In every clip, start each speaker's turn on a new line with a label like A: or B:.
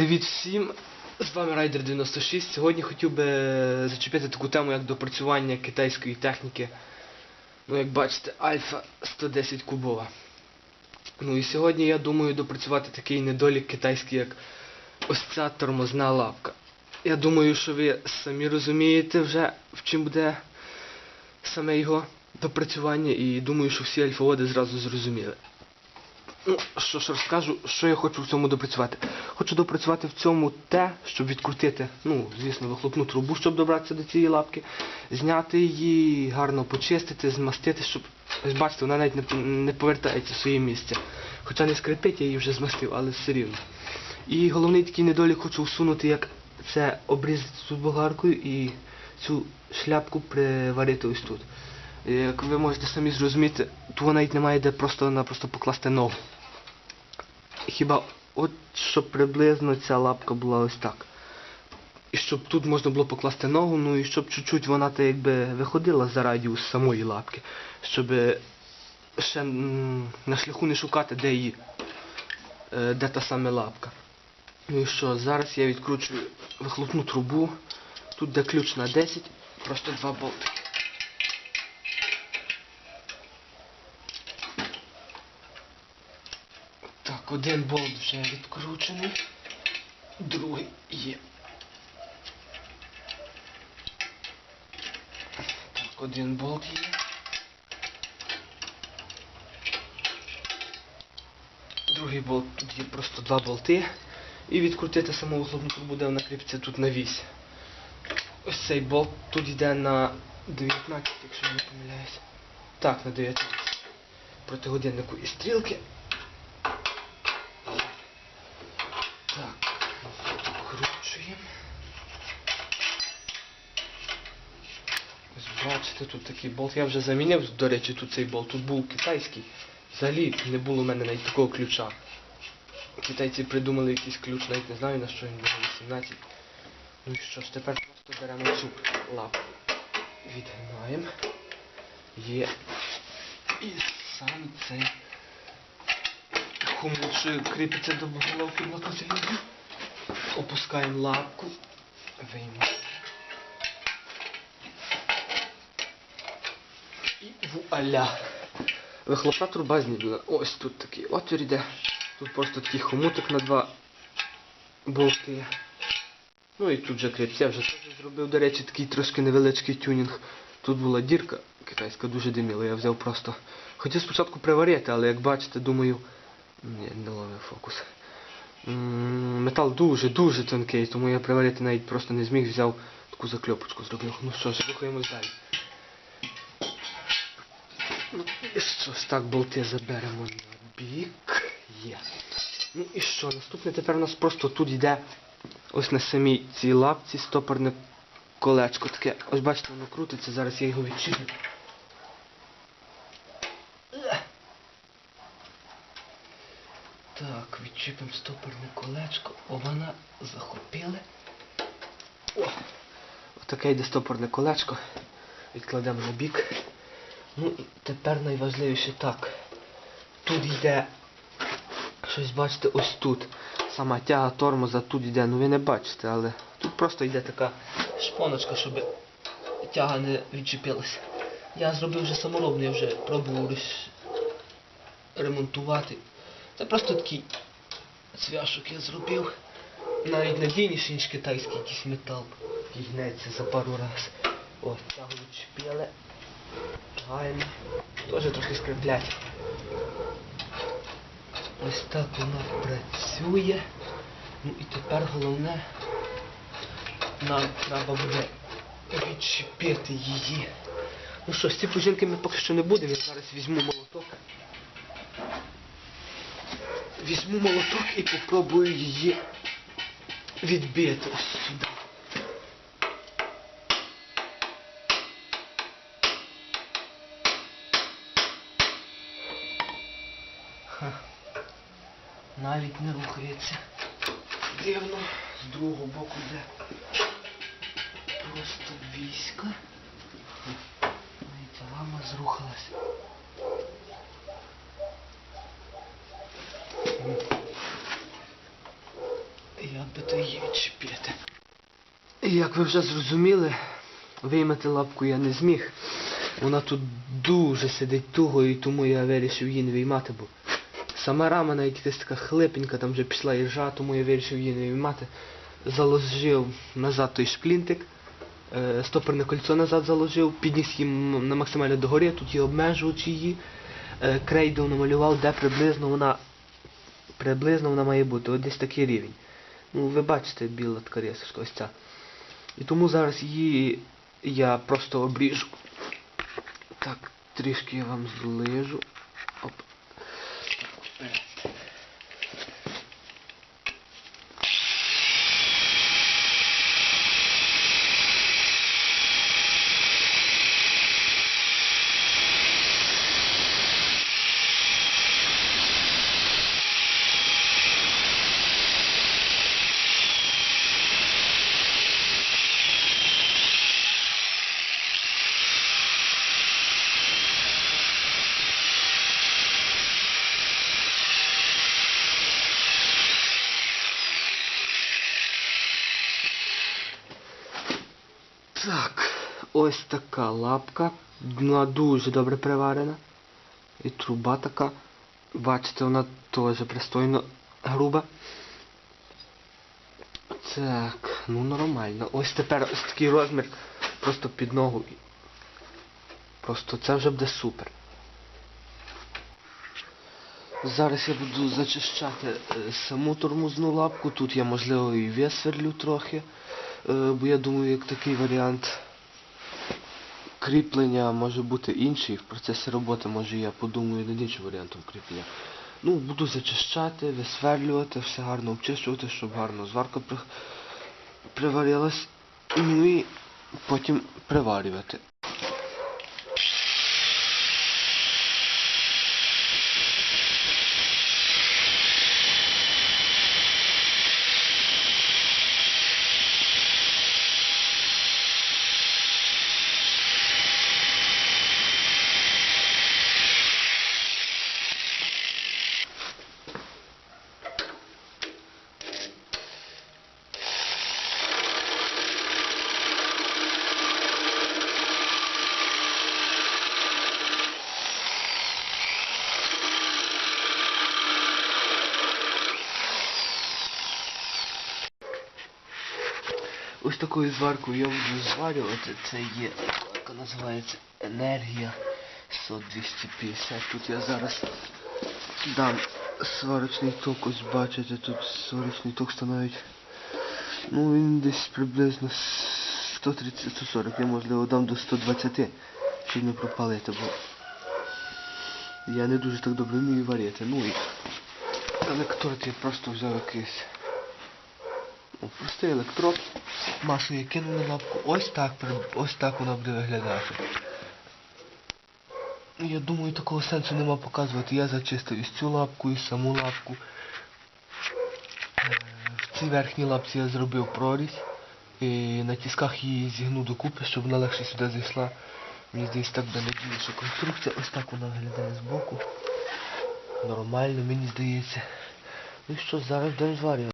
A: Привіт всім! З вами Райдер 96. Сьогодні хотів би зачепити таку тему, як допрацювання китайської техніки. Ну, як бачите, Альфа 110 кубова. Ну і сьогодні я думаю допрацювати такий недолік китайський, як ось ця тормозна лапка. Я думаю, що ви самі розумієте вже, в чим буде саме його допрацювання, і думаю, що всі альфаводи зразу зрозуміли. Ну, що ж розкажу, що я хочу в цьому допрацювати. Хочу допрацювати в цьому те, щоб відкрутити, ну, звісно, вихлопну трубу, щоб добратися до цієї лапки, зняти її, гарно почистити, змастити, щоб. Ось бачите, вона навіть не, не повертається в своє місце. Хоча не скрипить, я її вже змастив, але все рівно. І головний такий недолік хочу усунути, як це обрізати тут болгаркою і цю шляпку приварити ось тут. Як ви можете самі зрозуміти, тут навіть немає де просто-напросто покласти ногу. Хіба от щоб приблизно ця лапка була ось так. І щоб тут можна було покласти ногу, ну і щоб чуть-чуть вона так якби виходила за радіус самої лапки. Щоб ще на шляху не шукати, де її, е, де та саме лапка. Ну і що, зараз я відкручую вихлопну трубу. Тут де ключ на 10, просто два болтики. Один болт вже відкручений, другий є. Так, один болт є. Другий болт, тут є просто два болти. І відкрутити саму вихлопну трубу, де вона кріпиться тут на вісь. Ось цей болт тут йде на 19, якщо я не помиляюсь. Так, на 19. Проти годиннику і стрілки. Так, вкручуємо. Ось бачите, тут такий болт. Я вже замінив, до речі, тут цей болт. Тут був китайський. Взагалі не було в мене навіть такого ключа. Китайці придумали якийсь ключ, навіть не знаю на що він буде 18. Ну і що ж, тепер просто беремо цю лапу. Відгинаємо. Є. І сам цей хомут, що кріпиться до головки мотоциклу. Опускаємо лапку. Виймаємо. І вуаля. Вихлопна труба знімлена. Ось тут такий отвір іде. Тут просто такий хомутик на два болти. Ну і тут же кріпця вже теж зробив, до речі, такий трошки невеличкий тюнінг. Тут була дірка китайська, дуже диміла, я взяв просто. Хотів спочатку приварити, але як бачите, думаю... Ні, не ловив фокус. Метал дуже-дуже тонкий, тому я приварити навіть просто не зміг, взяв таку закльопочку зробив. Ну що ж, рухаємось далі. Ну і що ж, так болти заберемо на бік. Є. Ну і що, наступне тепер у нас просто тут йде ось на самій цій лапці стопорне колечко таке. Ось бачите, воно крутиться, зараз я його відчиню. Так, відчіпимо стопорне колечко. О, вона захопили. О! Отаке йде стопорне колечко. Відкладемо на бік. Ну і тепер найважливіше так. Тут йде щось бачите ось тут. Сама тяга тормоза тут йде, ну ви не бачите, але тут просто йде така шпоночка, щоб тяга не відчепилася. Я зробив вже саморобний, я вже пробував ремонтувати. Це просто такий цвяшок я зробив. Навіть надійніший, ніж китайський якийсь метал. Гнеться за пару раз. О, тягу відчепили. Гаємо. Теж трохи скриплять. Ось так вона працює. Ну і тепер головне нам треба буде відчепити її. Ну що, з ці пружинки ми поки що не будемо. Я зараз візьму молоток. Візьму молоток і попробую її відбити ось сюди. Навіть не рухається. Дивно. З другого боку де просто війська. Навіть лама зрухалась. Як би то її відчепити? Як ви вже зрозуміли, виймати лапку я не зміг. Вона тут дуже сидить туго і тому я вирішив її не виймати, бо сама рама навіть якась така хлипенька, там вже пішла іржа, тому я вирішив її не виймати. Заложив назад той шплінтик, е, стопорне кольцо назад заложив, підніс її на максимально догори, тут є обмежувач її, е, крейдою намалював, де приблизно вона приблизно вона має бути, от десь такий рівень. Ну, ви бачите, біла така рисочка, ось ця. І тому зараз її я просто обріжу. Так, трішки я вам зближу. Оп. Вперед. Так, ось така лапка. Вона дуже добре приварена. І труба така. Бачите, вона теж пристойно груба. Так, ну нормально. Ось тепер ось такий розмір просто під ногу. Просто це вже буде супер. Зараз я буду зачищати е, саму тормозну лапку. Тут я можливо і висверлю трохи. Е, Бо я думаю, як такий варіант кріплення може бути інший. В процесі роботи може я подумаю над іншим варіантом кріплення. Ну, буду зачищати, висверлювати, все гарно обчищувати, щоб гарно зварка при... приварилась. Ну і потім приварювати. Ось такою зваркою я буду зварювати. Це є, яка називається енергія 100-250. Тут я зараз дам сварочний ток, ось бачите, тут сварочний ток становить. Ну він десь приблизно 130-140, я можливо дам до 120, щоб не пропалити, бо я не дуже так добре вмію варити. Ну і електрод я просто взяв якийсь. Простий електрод. Кинув на лапку. Ось так, ось так вона буде виглядати. Я думаю, такого сенсу нема показувати. Я зачистив і цю лапку, і саму лапку. Е, В цій верхній лапці я зробив прорізь. І на тісках її зігну докупи, щоб вона легше сюди зайшла. Мені здається, так буде надійніша конструкція. Ось так вона виглядає збоку. Нормально, мені здається. Ну що, зараз будемо зварювати.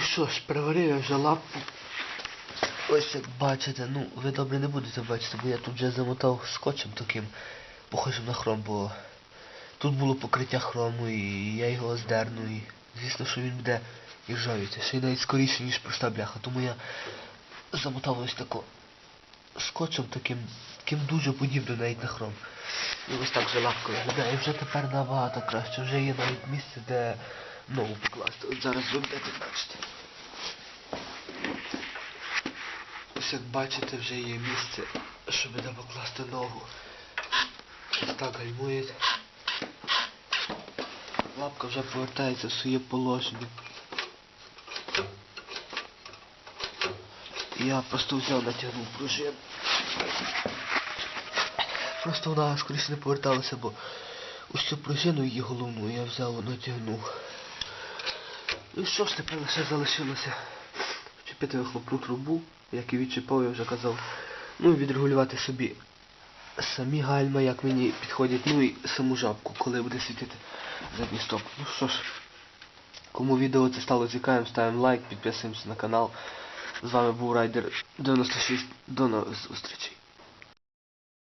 A: Що ж, приварив я вже лапку. Ось як бачите, ну ви добре не будете бачити, бо я тут вже замотав скотчем таким, похожим на хром, бо тут було покриття хрому і я його здерну і звісно, що він буде іржавіти. Ще й навіть скоріше, ніж проста бляха. Тому я замотав ось тако скотчем таким, таким дуже подібним навіть на хром. І ось так лапка виглядає. І вже тепер набагато краще. Вже є навіть місце, де знову покласти. От зараз ви будете бачити.
B: Ось як бачите, вже є місце, щоб де покласти ногу. Ось так гальмує. Лапка вже повертається в своє положення. Я просто взяв натягнув пружину. Просто вона скоріше не поверталася, бо ось цю пружину її головну я взяв натягнув. Ну і що ж тепер лише залишилося? Вчепити вихлопну трубу, як і відчіпав, я вже казав. Ну і відрегулювати собі самі гальма, як мені підходять, ну і саму жабку, коли буде світити задній стоп. Ну що ж, кому відео це стало цікавим, ставимо лайк, підписуємося на канал. З вами був Райдер 96. До нових зустрічей.